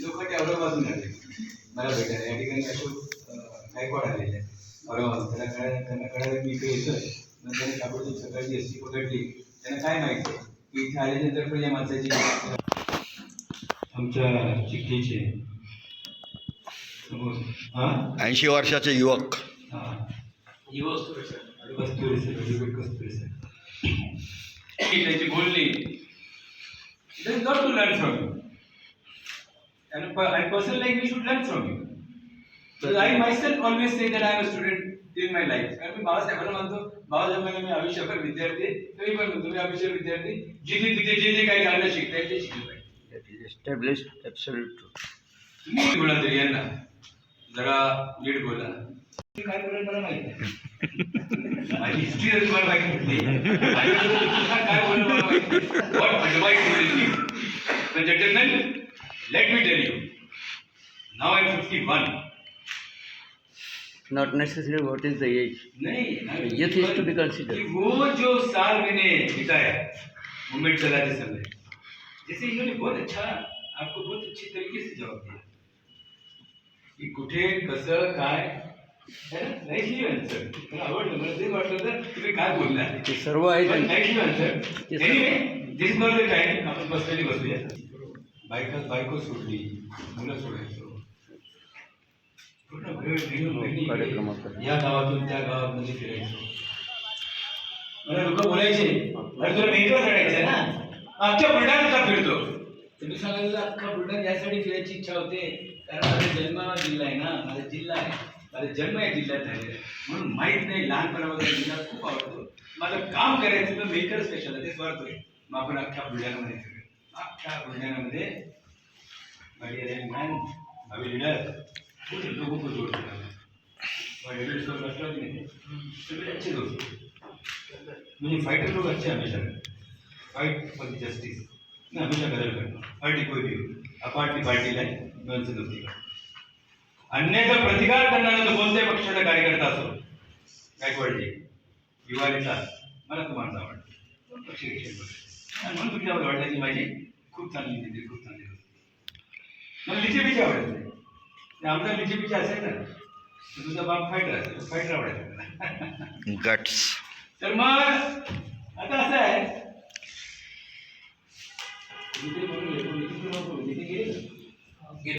लोक औरंगाबादून आले. मला भेटायला. या ठिकाणी अशोक गायकवाड आलेले औरंगाबाद त्याला कळायला त्यांना कळायला मी इकडे येतोय. मग त्याने ताबडतोब सकाळची एस टी पकडली. त्यांना काय माहिती? की इथे आल्यानंतर पण या माणसाची आमच्या चिठ्ठीचे ऐंशी वर्षाचे युवक. हां. कस्तुरी सर. कस्तुरी सर त्याची from you. And, per- and person like me should learn from you. So I myself always say that I am a student in my life. कारण मी बाबासाहेबांना मानतो बाबासाहेबांना मी आयुष्यभर विद्यार्थी. तरी पण म्हणतो मी आयुष्यभर विद्यार्थी जिथे तिथे जे जे काही चांगलं शिकता येईल ते शिकलं पाहिजे absolute truth. तुम्ही बोला तरी यांना जरा नीट बोला काय बोलेल मला माहीत माझी हिस्ट्री जर तुम्हाला माहिती काय बोललं मला माहीत advice you tell you now I am fifty one Not necessarily what is the age. नहीं Youth is to be considered. कि वो जो साल मैंने बिताया मूवमेंट चलाते समय जैसे इन्होंने बहुत अच्छा आपको बहुत अच्छी तरीके से जवाब दिया। की कुठे कसं काय नाईसली आन्सर मला आवडलं मला ते वाटलं तर तुम्ही काय बोलणार ते सर्व आहे. नाईसली आन्सर ते anyway this not the time आपण बसलेली बसूया. बायका बायको सोडली मुलं सोडायचो. पूर्ण वेळ निघून बहिणी कार्यक्रमात. या गावातून त्या गावामध्ये फिरायचो. मला लोक बोलायचे अरे तुला मेकर चढायचं ना? अख्ख्या बुलढाण्यात का फिरतो. तुम्ही सांगायचं अख्खा बुलढाणा यासाठी फिरायची इच्छा होते कारण माझा जन्म जिल्हा आहे ना माझा जिल्हा आहे. माझा जन्म या जिल्ह्यात झालेला आहे. म्हणून माहीत नाही लहानपणापासून जिल्हा खूप आवडतो. माझं काम करायचं तर मेकर स्पेशल आहे ते स्वार्थ. आहे मग आपण अख्ख्या बुलढाण्यामध्ये फिरूया अख्ख्या बुलढाण्यामध्ये माझी मॅन भावी लिडर कुछ लोगों जोड़ दिया और नहीं अच्छे दोस्त म्हणजे फाइटर लोग अच्छे हमेशा. फाइट फॉर जस्टिस मैं हमेशा कदर करता पार्टी कोई भी हो पार्टी पार्टीला नाही मैं उनसे प्रतिकार करणारा तो कोणत्याही पक्षाचा कार्यकर्ता असो गायकवाडजी दिवाळीचा मला तुम्हाला माणूस आवडतो. दोन पक्ष रिक्षेत आणि म्हणून तुमच्यावर की माझी. खूप चांगली नेते खूप चांगली होती. मला लिचे बिचे आवडायचं नाही ते आमचा लिचे बिचे असायचा ना तर तुझा बाप फायटर असेल फायटर आवडायचा. गट्स तर मग आता असं आहे. म्हणून गेले